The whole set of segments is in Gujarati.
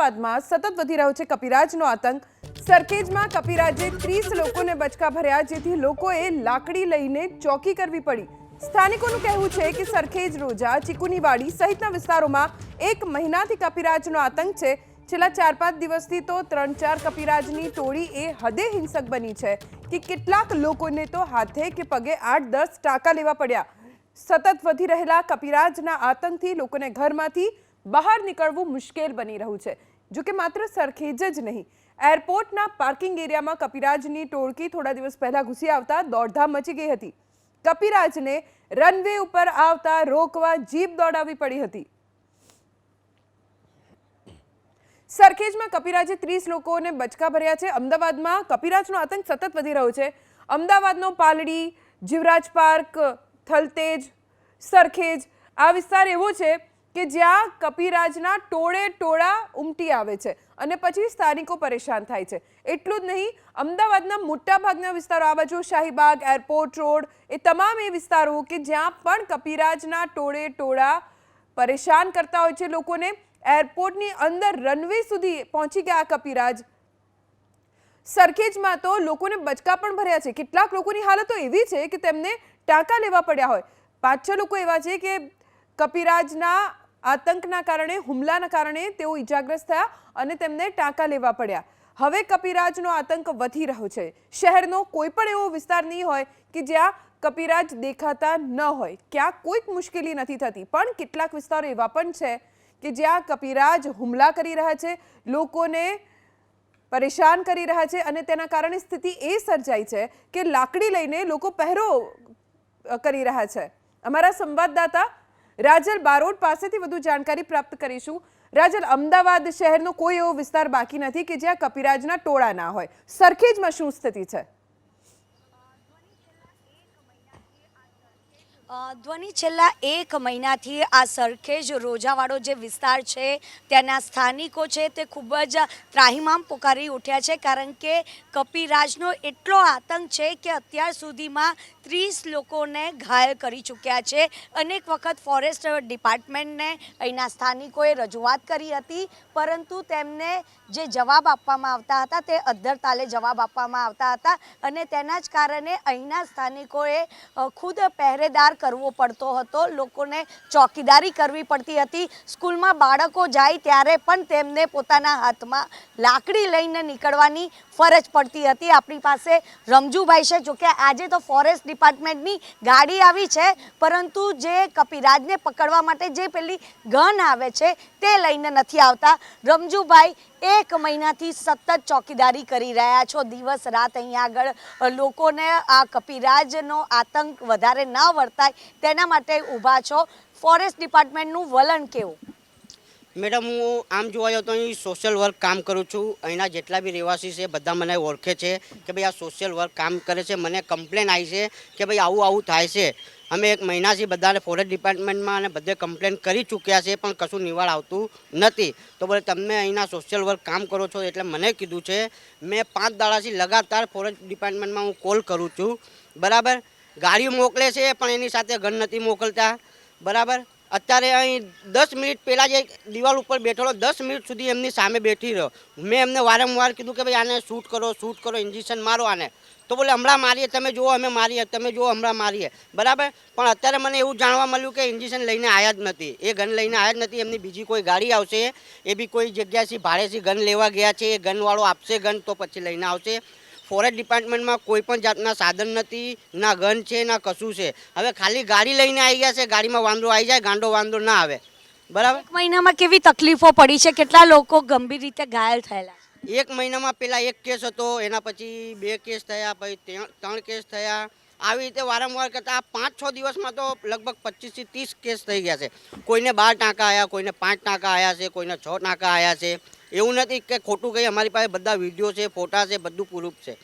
અમદાવાદમાં સતત વધી રહ્યો છે કપિરાજનો આતંક. સરખેજમાં કપિરાજે ત્રીસ લોકોને બચકા ભર્યા, જેથી લોકોએ લાકડી લઈને ચોકી કરવી પડી. સ્થાનિકોનું કહેવું છે કે સરખેજ રોજા, ચીકુનીવાડી સહિતના વિસ્તારોમાં એક મહિનાથી કપિરાજનો આતંક છે. છેલ્લા ચાર પાંચ દિવસથી તો ત્રણ ચાર કપિરાજની ટોળી એ હદે હિંસક બની છે કે કેટલાક લોકોને તો હાથે કે પગે આઠ દસ ટાંકા લેવા પડ્યા. સતત વધી રહેલા કપિરાજના આતંકથી લોકોને ઘરમાંથી બહાર નીકળવું મુશ્કેલ બની રહ્યું છે. જો કે માત્ર સરખેજ જ નહીં, એરપોર્ટના પાર્કિંગ એરિયામાં કપિરાજની ટોળકી થોડા દિવસ પહેલા ઘૂસી આવતા દોડધામ મચી ગઈ હતી. કપિરાજને રનવે ઉપર આવતા રોકવા જીપ દોડાવવી પડી હતી. સરખેજમાં કપિરાજે ત્રીસ લોકોને બચકા ભર્યા છે. અમદાવાદમાં કપિરાજનો આતંક સતત વધી રહ્યો છે. અમદાવાદનો પાલડી, જીવરાજ પાર્ક, થલતેજ, સરખેજ, આ વિસ્તાર એવો છે કે જ્યાં કપિરાજના ટોળે ટોળા ઉમટી આવે છે અને પછી સ્થાનિકો પરેશાન થાય છે. એટલું જ નહીં, અમદાવાદના મોટાભાગના વિસ્તારો, આ બાજુ શાહીબાગ, એરપોર્ટ રોડ, એ તમામ એ વિસ્તારો કે જ્યાં પણ કપિરાજના ટોળે ટોળા પરેશાન કરતા હોય છે લોકોને, એરપોર્ટની અંદર રનવે સુધી પહોંચી ગયા કપિરાજ. સરખેજમાં તો લોકોને બચકા પણ ભર્યા છે. કેટલાક લોકોની હાલત એવી છે કે તેમને ટાંકા લેવા પડ્યા હોય. પાંચ છ લોકો એવા છે કે કપિરાજના આતંકના કારણે, હુમલાના કારણે તેઓ ઈજાગ્રસ્ત થયા અને તેમને ટાંકા લેવા પડ્યા. હવે કપિરાજનો આતંક વધી રહ્યો છે. શહેરનો કોઈ પણ એવો વિસ્તાર નહીં હોય કે જ્યાં કપિરાજ દેખાતા ન હોય. ક્યાં કોઈક મુશ્કેલી નથી થતી. પણ કેટલાક વિસ્તારો એવા પણ છે કે જ્યાં કપિરાજ હુમલા કરી રહ્યા છે, લોકોને પરેશાન કરી રહ્યા છે અને તેના કારણે સ્થિતિ એ સર્જાઈ છે કે લાકડી લઈને લોકો પહેરો કરી રહ્યા છે. અમારા સંવાદદાતા રાજલ બારોટ પાસેથી વધુ જાણકારી પ્રાપ્ત કરીશું. રાજલ, અમદાવાદ શહેરનો કોઈ એવો વિસ્તાર બાકી નથી કે જ્યાં કપિરાજના ટોળા ના હોય. સરખેજમાં શું સ્થિતિ છે? ધ્વનિ છેલ્લા એક મહિનાથી આ સરખેજ રોજાવાળો જે વિસ્તાર છે, ત્યાંના સ્થાનિકો છે તે ખૂબ જ ત્રાહિમામ પોકારી ઉઠ્યા છે કારણ કે કપિરાજનો એટલો આતંક છે કે અત્યાર સુધીમાં ત્રીસ લોકોને ઘાયલ કરી ચૂક્યા છે. અનેક વખત ફોરેસ્ટ ડિપાર્ટમેન્ટને અહીંના સ્થાનિકોએ રજૂઆત કરી હતી, પરંતુ તેમને જે જવાબ આપવામાં આવતા હતા તે અદ્ધર તાલે જવાબ આપવામાં આવતા હતા અને તેના જ કારણે અહીંના સ્થાનિકોએ ખુદ પહેરેદાર કરવો પડતો હતો. લોકોને ચોકીદારી કરવી પડતી હતી. સ્કૂલમાં બાળકો જાય ત્યારે પણ તેમને પોતાના હાથમાં લાકડી લઈને નીકળવાની ફરજ પડતી હતી. આપણી પાસે રમજુભાઈ છે, જોકે આજે તો ફોરેસ્ટ ડિપાર્ટમેન્ટની ગાડી આવી છે, પરંતુ જે કપિરાજને પકડવા માટે જે પેલી ગન આવે છે, તે લઈને નથી આવતા. રમજુભાઈ, એક મહિનાથી સતત ચોકીદારી કરી રહ્યા છો. દિવસ રાત અહીંયા આગળ લોકોને આ કપિરાજનો આતંક વધારે ન વર્તાય. તેના માટે ઊભા છો. ફોરેસ્ટ ડિપાર્ટમેન્ટનું વલણ કેવું? મેડમ, હું આમ જોવા જાઉં તો અહીં સોશિયલ વર્ક કામ કરું છું. અહીંના જેટલા બી રહેવાસી છે, બધા મને ઓળખે છે કે ભાઈ આ સોશિયલ વર્ક કામ કરે છે. મને કમ્પ્લેન આવી છે કે ભાઈ આવું આવું થાય છે. અમે એક મહિનાથી બધાને ફોરેસ્ટ ડિપાર્ટમેન્ટમાં અને બધે કમ્પ્લેન કરી ચૂક્યા છે, પણ કશું નિવાળ આવતું નથી. તો બોલે, તમે અહીંના સોશિયલ વર્ક કામ કરો છો? એટલે મને કીધું છે, મેં પાંચ દાડાથી લગાતાર ફોરેસ્ટ ડિપાર્ટમેન્ટમાં હું કોલ કરું છું. બરાબર? ગાડીઓ મોકલે છે, પણ એની સાથે ઘર નથી મોકલતા. બરાબર? અત્યારે અહીં દસ મિનિટ પહેલાં જે દિવાલ ઉપર બેઠેલો દસ મિનિટ સુધી એમની સામે બેઠી રહ્યો. મેં એમને વારંવાર કીધું કે ભાઈ, આને શૂટ કરો શૂટ કરો, ઇન્જેક્શન મારો આને. તો બોલે, હમણાં મારીએ, તમે જુઓ, અમે મારીએ, તમે જુઓ, હમણાં મારીએ. બરાબર? પણ અત્યારે મને એવું જાણવા મળ્યું કે ઇન્જેક્શન લઈને આવ્યા જ નથી. એ ગન લઈને આવ્યા જ નથી. એમની બીજી કોઈ ગાડી આવશે, એ બી કોઈ જગ્યાથી ભાડેથી ગન લેવા ગયા છે, એ ગનવાળો આપશે ગન, તો પછી લઈને આવશે. ફોરેસ્ટ ડિપાર્ટમેન્ટમાં કોઈ પણ જાતના સાધન નથી ના ગન છે ના કશું છે. હવે ખાલી ગાડી લઈને આવી ગયા છે ગાડીમાં વાંદરો આવી જાય ગાંડો વાંદરો ના આવે. બરાબર? એક મહિનામાં કેવી તકલીફો પડી છે? કેટલા લોકો ગંભીર રીતે ઘાયલ થયેલા એક મહિનામાં પહેલાં એક કેસ હતો એના પછી બે કેસ થયા પછી ત્રણ- ત્રણ કેસ થયા. આવી રીતે વારંવાર કરતાં આ પાંચ છ દિવસમાં તો લગભગ પચીસથી ત્રીસ કેસ થઈ ગયા છે. કોઈને બાર ટાંકા આવ્યા કોઈને પાંચ ટાંકા આવ્યા છે કોઈને છ ટાંકા આવ્યા છે. એવું નથી કે ખોટું કંઈ અમારી પાસે બધા વીડિયો છે, ફોટા છે, બધું પ્રૂફ છે.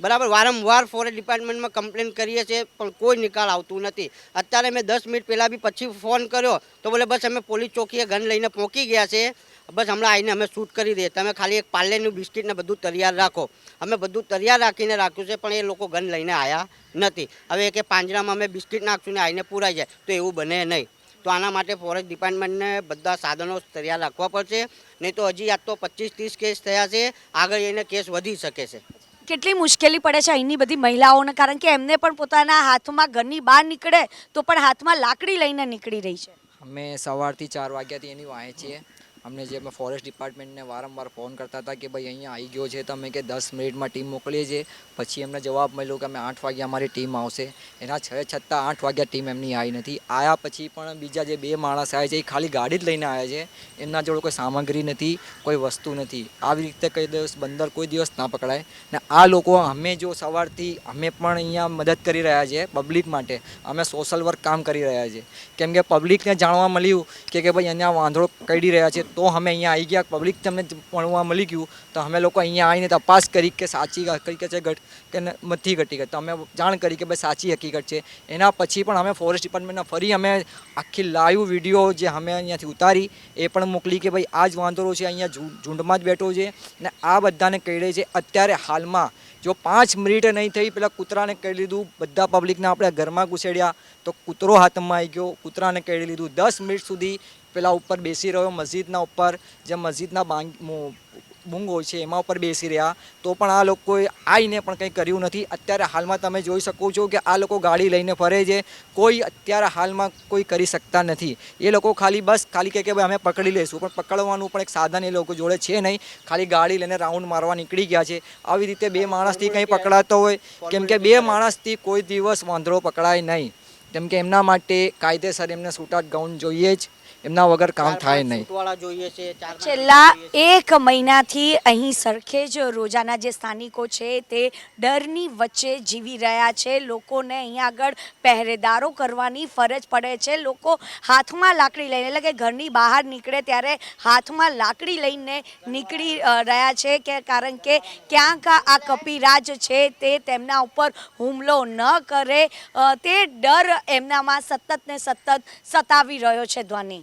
બરાબર, વારંવાર ફોરેસ્ટ ડિપાર્ટમેન્ટમાં કમ્પ્લેન કરીએ છીએ, પણ કોઈ નિકાલ આવતું નથી. અત્યારે મેં દસ મિનિટ પહેલાં બી પછી ફોન કર્યો, તો બોલે, બસ અમે પોલીસ ચોકીએ ગન લઈને પહોંચી ગયા છે. બસ હમણાં આવીને અમે શૂટ કરી દઈએ. તમે ખાલી એક પાર્લેનું બિસ્કિટને બધું તૈયાર રાખો. અમે બધું તૈયાર રાખીને રાખ્યું છે, પણ એ લોકો ગન લઈને આવ્યા નથી. હવે કે પાંજરામાં અમે બિસ્કિટ નાખશું ને આવીને પૂરાઈ જાય, તો એવું બને નહીં. તો આના માટે ફોરેસ્ટ ડિપાર્ટમેન્ટને બધા સાધનો તૈયાર રાખવા પડશે. નહીં તો હજી આજ તો પચીસ ત્રીસ કેસ થયા છે. આગળ એને કેસ વધી શકે છે. કેટલી મુશ્કેલી પડે છે અહીંની બધી મહિલાઓને કારણ કે એમને પણ પોતાના હાથમાં ઘરની બહાર નીકળે તો પણ હાથમાં લાકડી લઈને નીકળી રહી છે. અમે સવારથી ચાર વાગ્યાથી એની વાંચીએ છીએ. અમને જે અમે ફોરેસ્ટ ડિપાર્ટમેન્ટને વારંવાર ફોન કરતા હતા કે ભાઈ અહીંયા આવી ગયો છે તમે કે દસ મિનિટમાં ટીમ મોકલીએ છીએ પછી એમને જવાબ મળ્યો કે અમે આઠ વાગ્યા અમારી ટીમ આવશે. એના છ છતાં આઠ વાગ્યા ટીમ એમની આવી નથી. આવ્યા પછી પણ બીજા જે બે માણસ આવ્યા છે એ ખાલી ગાડી જ લઈને આવ્યા છે. એમના જોડે કોઈ સામગ્રી નથી, કોઈ વસ્તુ નથી. આવી રીતે કઈ દિવસ બંદર કોઈ દિવસ ના પકડાય. ને આ લોકો અમે જો સવારથી અમે પણ અહીંયા મદદ કરી રહ્યા છીએ પબ્લિક માટે. અમે સોશિયલ વર્ક કામ કરી રહ્યા છીએ કેમ કે પબ્લિકને જાણવા મળ્યું કે કે ભાઈ અહીંયા વાંધો કરી રહ્યા છે તો અમે અહીંયા આવી ગયા. પબ્લિક તમને ભણવા મળી ગયું. તો અમે લોકો અહીંયા આવીને તપાસ કરી કે સાચી હકીકત છે ઘટ, કે નથી ઘટી તો અમે જાણ કરી કે ભાઈ સાચી હકીકત છે. એના પછી પણ અમે ફોરેસ્ટ ડિપાર્ટમેન્ટના ફરી અમે આખી લાઈવ વીડિયો જે અમે અહીંયાથી ઉતારી, એ પણ મોકલી કે ભાઈ આ જ વાંદરો છે, અહીંયા ઝૂંડમાં જ બેઠો છે. ને આ બધાને કહી છે, અત્યારે હાલમાં જો પાંચ મિનિટ નહીં થઈ, પેલા કૂતરાને કહી લીધું, બધા પબ્લિકને આપણે ઘરમાં ઘૂસેડ્યા. તો કૂતરો હાથમાં આવી ગયો. કૂતરાને કહી લીધું, દસ મિનિટ સુધી પેલા ઉપર બેસી રહ્યો મસ્જિદના ઉપર. જે મસ્જિદના બાંગ મૂંગ હોય છે, એમાં ઉપર બેસી રહ્યા. તો પણ આ લોકોએ આવીને પણ કંઈ કર્યું નથી. અત્યારે હાલમાં તમે જોઈ શકો છો કે આ લોકો ગાડી લઈને ફરે છે. કોઈ અત્યારે હાલમાં કોઈ કરી શકતા નથી. એ લોકો ખાલી બસ ખાલી કહે કે ભાઈ અમે પકડી લઈશું. પણ પકડવાનું પણ એક સાધન એ લોકો જોડે છે નહીં. ખાલી ગાડી લઈને રાઉન્ડ મારવા નીકળી ગયા છે. આવી રીતે બે માણસથી કંઈ પકડાતો હોય. કેમ કે બે માણસથી કોઈ દિવસ વાંધરો પકડાય નહીં. કેમ કે એમના માટે કાયદેસર એમને છૂટાટ ગાઉન જોઈએ જ. એમના વગર કામ થાય નહીં. વાળા જોઈએ છે ચાર પાંચ છેલ્લા એક મહિનાથી અહીં સરખેજ રોજાના જે સ્થાનિકો છે તે ડરની વચ્ચે જીવી રહ્યા છે. લોકોને અહીં આગળ પહેરેદારો કરવાની ફરજ પડે છે. લોકો હાથમાં લાકડી લઈને એટલે કે ઘરની બહાર નીકળે ત્યારે હાથમાં લાકડી લઈને નીકળી રહ્યા છે કે કારણ કે ક્યાંક આ કપિરાજ છે તે તેમના ઉપર હુમલો ન કરે. તે ડર એમનામાં સતત ને સતત સતાવી રહ્યો છે ધ્વનિ.